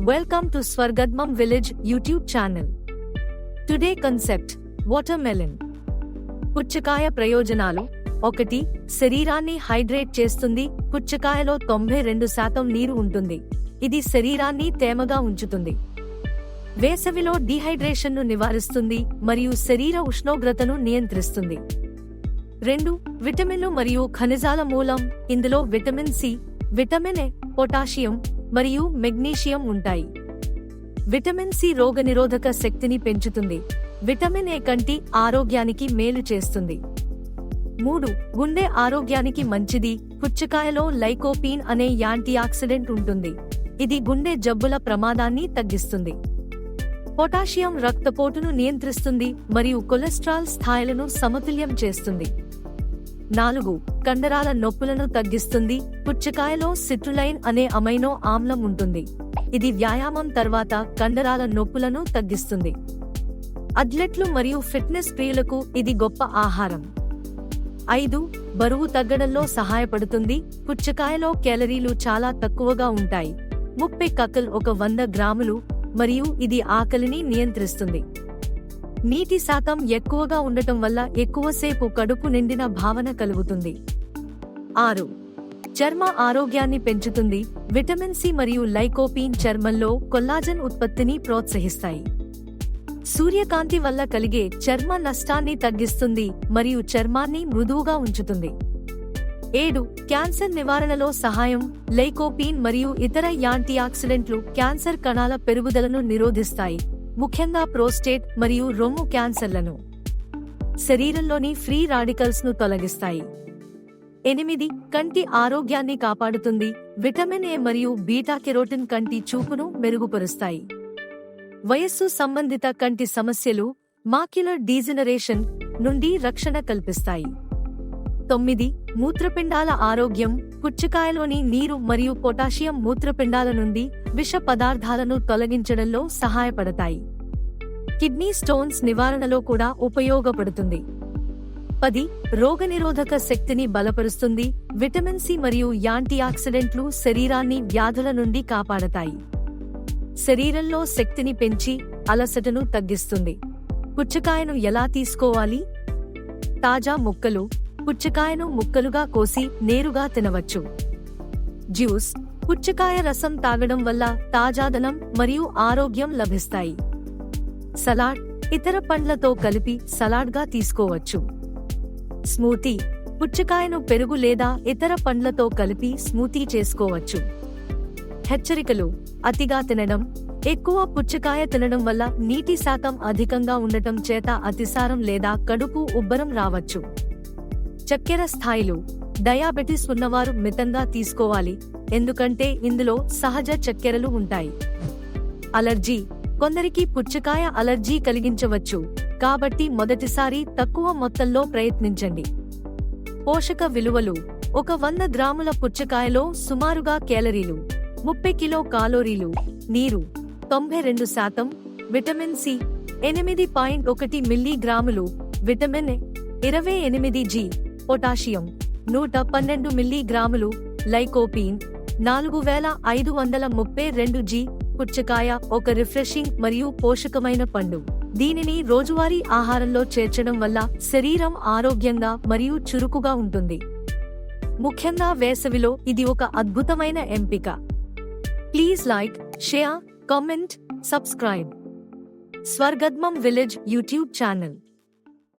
Welcome to Swargadmam Village YouTube channel. Today concept Watermelon. పుచ్చకాయ ప్రయోజనాలు ఒకటి శరీరాన్ని హైడ్రేట్ చేస్తుంది పుచ్చకాయలో తొంభై రెండు శాతం నీరు ఉంటుంది ఇది శరీరాన్ని తేమగా ఉంచుతుంది వేసవిలో డీహైడ్రేషన్ను నివారిస్తుంది మరియు శరీర ఉష్ణోగ్రతను నియంత్రిస్తుంది రెండు విటమిన్లు మరియు ఖనిజాల మూలం ఇందులో vitamin C vitamin A potassium మరియు మెగ్నీషియం ఉంటాయి. విటమిన్ సి రోగనిరోధక శక్తిని పెంచుతుంది. విటమిన్ ఏ కంటి ఆరోగ్యానికి మేలు చేస్తుంది. మూడు గుండె ఆరోగ్యానికి మంచిది. పుచ్చకాయలో లైకోపీన్ అనే యాంటీఆక్సిడెంట్ ఉంటుంది. ఇది గుండె జబ్బుల ప్రమాదాన్ని తగ్గిస్తుంది. పొటాషియం రక్తపోటును నియంత్రిస్తుంది మరియు కొలెస్ట్రాల్ స్థాయిలను సమతుల్యం చేస్తుంది. నాలుగు కండరాల నొప్పులను తగ్గిస్తుంది. పుచ్చకాయలో సిట్రులైన్ అనే అమైనో ఆమ్లం ఉంటుంది. ఇది వ్యాయామం తర్వాత కండరాల నొప్పులను తగ్గిస్తుంది. అథ్లెట్లు మరియు ఫిట్నెస్ ప్రియులకు ఇది గొప్ప ఆహారం. ఐదు బరువు తగ్గడంలో సహాయపడుతుంది. పుచ్చకాయలో కేలరీలు చాలా తక్కువగా ఉంటాయి. ముప్పై కక్కల్ ఒక వంద గ్రాములు మరియు ఇది ఆకలిని నియంత్రిస్తుంది. నీటి శాతం ఎక్కువగా ఉండటం వల్ల ఎక్కువసేపు కడుపు నిండిన భావన కలుగుతుంది. ఆరు. చర్మ ఆరోగ్యాన్ని పెంచుతుంది. విటమిన్ సి మరియు లైకోపీన్ చర్మంలో కొల్లాజన్ ఉత్పత్తిని ప్రోత్సహిస్తాయి. సూర్యకాంతి వల్ల కలిగే చర్మ నష్టాన్ని తగ్గిస్తుంది మరియు చర్మాన్ని మృదువుగా ఉంచుతుంది. ఏడు. క్యాన్సర్ నివారణలో సహాయం లైకోపీన్ మరియు ఇతర యాంటీ ఆక్సిడెంట్లు క్యాన్సర్ కణాల పెరుగుదలను నిరోధిస్తాయి. ముఖ్యంగా ప్రోస్టేట్ మరియు రొమ్ము క్యాన్సర్లను. శరీరంలోని ఫ్రీ రాడికల్స్ను తొలగిస్తాయి. ఎనిమిది కంటి ఆరోగ్యాన్ని కాపాడుతుంది. విటమిన్ ఏ మరియు బీటా కెరోటిన్ కంటి చూపును మెరుగుపరుస్తాయి. వయస్సు సంబంధిత కంటి సమస్యలు మాక్యులర్ డీజనరేషన్ నుండి రక్షణ కల్పిస్తాయి. తొమ్మిది మూత్రపిండాల ఆరోగ్యం పుచ్చకాయలోని నీరు మరియు పొటాషియం మూత్రపిండాల నుండి విష పదార్థాలను తొలగించడంలో సహాయపడతాయి. కిడ్నీ స్టోన్స్ నివారణలో కూడా ఉపయోగపడుతుంది. పది రోగనిరోధక శక్తిని బలపరుస్తుంది విటమిన్ సి మరియు యాంటీ ఆక్సిడెంట్లు శరీరాన్ని వ్యాధుల నుండి కాపాడతాయి. శరీరంలో శక్తిని పెంచి అలసటను తగ్గిస్తుంది. పుచ్చకాయను ఎలా తీసుకోవాలి? తాజా ముక్కలు పుచ్చకాయను ముక్కలుగా కోసి నేరుగా తినవచ్చు. జ్యూస్ పుచ్చకాయ రసం తాగడం వల్ల తాజాదనం మరియు ఆరోగ్యం లభిస్తాయి. సలాడ్ ఇతర పండ్లతో కలిపి సలాడ్గా తీసుకోవచ్చు. స్మూతీ పుచ్చకాయను పెరుగు లేదా ఇతర పండ్లతో కలిపి స్మూతీ చేసుకోవచ్చు. హెచ్చరికలు అతిగా తినడం ఎక్కువ పుచ్చకాయ తినడం వల్ల నీటి శాతం అధికంగా ఉండటం చేత అతిసారం లేదా కడుపు ఉబ్బరం రావచ్చు. చక్కెర స్థాయిలు డయాబెటిస్ ఉన్నవారు మితంగా తీసుకోవాలి. ఎందుకంటే ఇందులో సహజ చక్కెరలు ఉంటాయి. అలర్జీ. కొందరికి పుచ్చకాయ అలర్జీ కలిగించవచ్చు. కాబట్టి మొదటిసారి తక్కువ మొత్తంలో ప్రయత్నించండి. పోషక విలువలు. ఒక వంద గ్రాముల పుచ్చకాయలో సుమారుగా కేలరీలు. ముప్పై కిలో కాలోరీలు. నీరు. తొంభై రెండు శాతం. Vitamin C. ఎనిమిది పాయింట్ ఒకటి మిల్లీగ్రాములు విటమిన్ ఇరవై ఎనిమిది జి. పొటాషియం నూట పన్నెండు మిల్లీగ్రాములు లైకోపీన్ నాలుగు వేల ఐదు వందల ముప్పై రెండు జీ పుచ్చకాయ ఒక రిఫ్రెషింగ్ మరియు పోషకమైన పండు. దీనిని రోజువారీ ఆహారంలో చేర్చడం వల్ల శరీరం ఆరోగ్యంగా మరియు చురుకుగా ఉంటుంది. ముఖ్యంగా వేసవిలో ఇది ఒక అద్భుతమైన ఎంపిక. Please like share comment subscribe. స్వర్గద్మం village YouTube channel.